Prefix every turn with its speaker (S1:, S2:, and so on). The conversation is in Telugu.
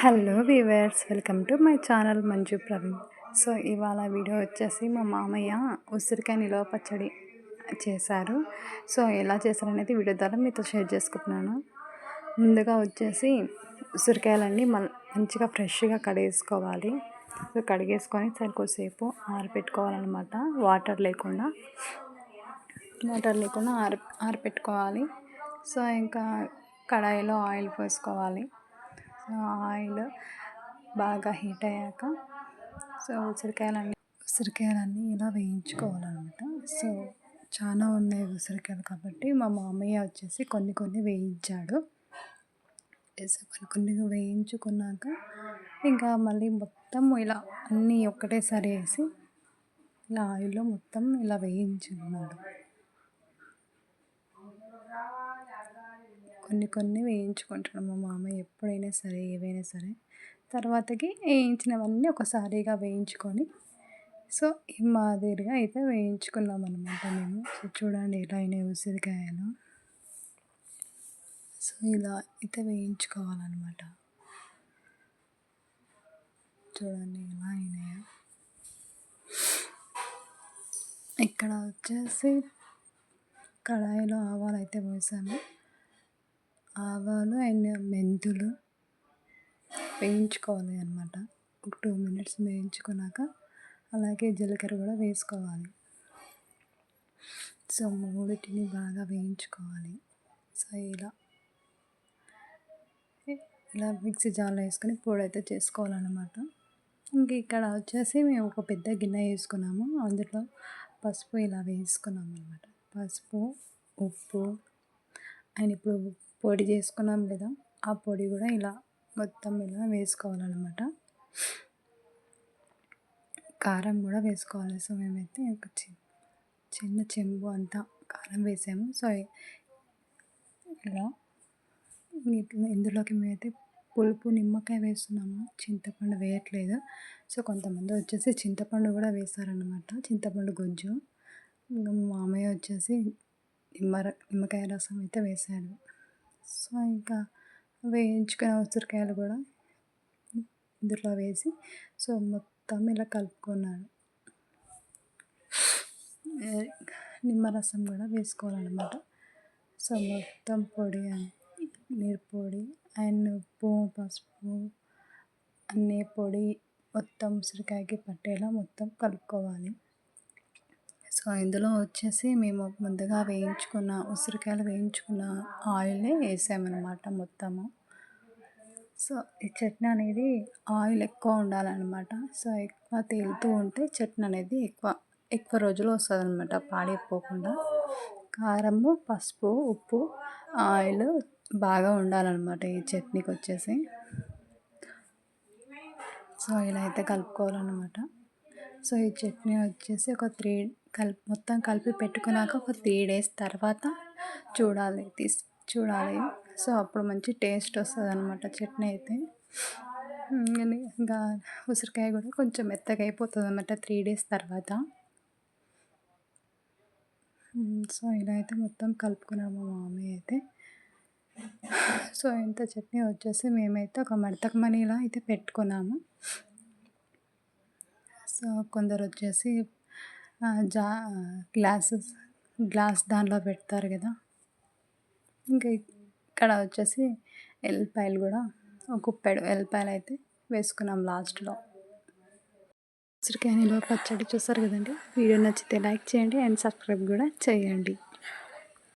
S1: Hello viewers welcome to my channel Manju Praveen. So ఇవాళ వీడియో వచ్చేసి మా మామయ్య ఉసిరికాయ నిలవ పచ్చడి చేశారు. సో ఎలా చేశారనేది వీడియో ద్వారా మీతో షేర్ చేసుకుంటున్నాను. ముందుగా వచ్చేసి ఉసిరికాయలన్నీ మంచిగా ఫ్రెష్గా కడిగేసుకోవాలి. సో కడిగేసుకొని సరికొద్దిసేపు ఆరబెట్టుకోవాలన్నమాట వాటర్ లేకుండా వాటర్ లేకుండా ఆర ఆరబెట్టుకోవాలి సో ఇంకా కడాయిలో ఆయిల్ పోసుకోవాలి. ఆయిల్ బాగా హీట్ అయ్యాక సో ఉసిరికాయలన్నీ ఉసిరికాయలన్నీ ఇలా వేయించుకోవాలన్నమాట. సో చాలా ఉన్నాయి ఉసిరికాయలు కాబట్టి మా మామయ్య వచ్చేసి కొన్ని కొన్ని వేయించాడు. కొన్ని కొన్ని వేయించుకున్నాక ఇంకా మళ్ళీ మొత్తం ఇలా అన్నీ ఒకటేసారి వేసి ఇలా ఆయిల్లో మొత్తం ఇలా వేయించుకున్నాడు. కొన్ని కొన్ని వేయించుకుంటాడు మా మామయ్య ఎప్పుడైనా సరే ఏవైనా సరే. తర్వాతకి వేయించినవన్నీ ఒకసారిగా వేయించుకొని సో ఈ మాదిరిగా అయితే వేయించుకున్నాం అనమాట మేము. సో చూడండి ఇలా అయినాయి ఉసిరికాయలు. సో ఇలా అయితే వేయించుకోవాలన్నమాట. చూడండి ఎలా అయినాయో. ఇక్కడ వచ్చేసి కడాయిలో ఆవాలు అయితే పోసాము ఆవాలు అండ్ మెంతులు వేయించుకోవాలి అనమాట ఒక టూ మినిట్స్ వేయించుకున్నాక అలాగే జీలకర్ర కూడా వేసుకోవాలి. సో మూడిటిని బాగా వేయించుకోవాలి. సో ఇలా. ఇలా మిక్సీ జార్లో వేసుకొని పొడి అయితే చేసుకోవాలన్నమాట. ఇంక ఇక్కడ వచ్చేసి మేము ఒక పెద్ద గిన్నె వేసుకున్నాము. అందులో పసుపు ఇలా వేసుకున్నాము అనమాట పసుపు ఉప్పు అండ్ ఇప్పుడు పొడి చేసుకున్నాం కదా ఆ పొడి కూడా ఇలా మొత్తం ఇలా వేసుకోవాలన్నమాట. కారం కూడా వేసుకోవాలి. సో మేమైతే ఒక చిన్న చెంబు అంతా కారం వేసాము. సో ఇలా ఇందులోకి మేమైతే పులుపు నిమ్మకాయ వేస్తున్నాము. చింతపండు వేయట్లేదు. సో కొంతమంది వచ్చేసి చింతపండు కూడా వేస్తారనమాట చింతపండు గుజ్జు. మామయ్య వచ్చేసి నిమ్మ నిమ్మకాయ రసం అయితే వేశారు. సో ఇంకా వేయించుకున్న ఉసిరికాయలు కూడా ఇందులో వేసి సో మొత్తం ఇలా కలుపుకున్నాను. నిమ్మరసం కూడా వేసుకోవాలన్నమాట. సో మొత్తం పొడి నీరు పొడి అండ్ ఉప్పు పసుపు అన్నీ పొడి మొత్తం ఉసిరికాయకి పట్టేలా మొత్తం కలుపుకోవాలి. సో ఇందులో వచ్చేసి మేము ముందుగా వేయించుకున్న ఉసిరికాయలు వేయించుకున్న ఆయిల్ని వేసామన్నమాట మొత్తము. సో ఈ చట్నీ అనేది ఆయిల్ ఎక్కువ ఉండాలన్నమాట. సో ఎక్కువ తేలుతూ ఉంటే చట్నీ అనేది ఎక్కువ ఎక్కువ రోజులు వస్తుంది అనమాట పాడైపోకుండా. కారము పసుపు ఉప్పు ఆయిల్ బాగా ఉండాలన్నమాట ఈ చట్నీకి వచ్చేసి. సో ఇలా అయితే కలుపుకోవాలన్నమాట. సో ఈ చట్నీ వచ్చేసి ఒక త్రీ కలిపి మొత్తం కలిపి పెట్టుకున్నాక ఒక త్రీ డేస్ తర్వాత చూడాలి తీసి చూడాలి. సో అప్పుడు మంచి టేస్ట్ వస్తుంది అనమాట చట్నీ అయితే. ఇంకా ఉసిరికాయ కూడా కొంచెం మెత్తగా అయిపోతుంది అనమాట త్రీ డేస్ తర్వాత. సో ఇలా అయితే మొత్తం కలుపుకున్నాము మా మామీ అయితే. సో ఇంత చట్నీ వచ్చేసి మేమైతే ఒక మడతకమణిలా అయితే పెట్టుకున్నాము. సో కొందరు వచ్చేసి జా గ్లాసెస్ గ్లాస్ దానిలో పెడతారు కదా. ఇంకా ఇక్కడ వచ్చేసి ఎల్లిపాయలు కూడా ఒక కుప్పెడు ఎల్లిపాయలు అయితే వేసుకున్నాం లాస్ట్లో. ఉసిరికాయ పచ్చడి చూస్తారు కదండి. వీడియో నచ్చితే లైక్ చేయండి అండ్ సబ్స్క్రైబ్ కూడా చేయండి.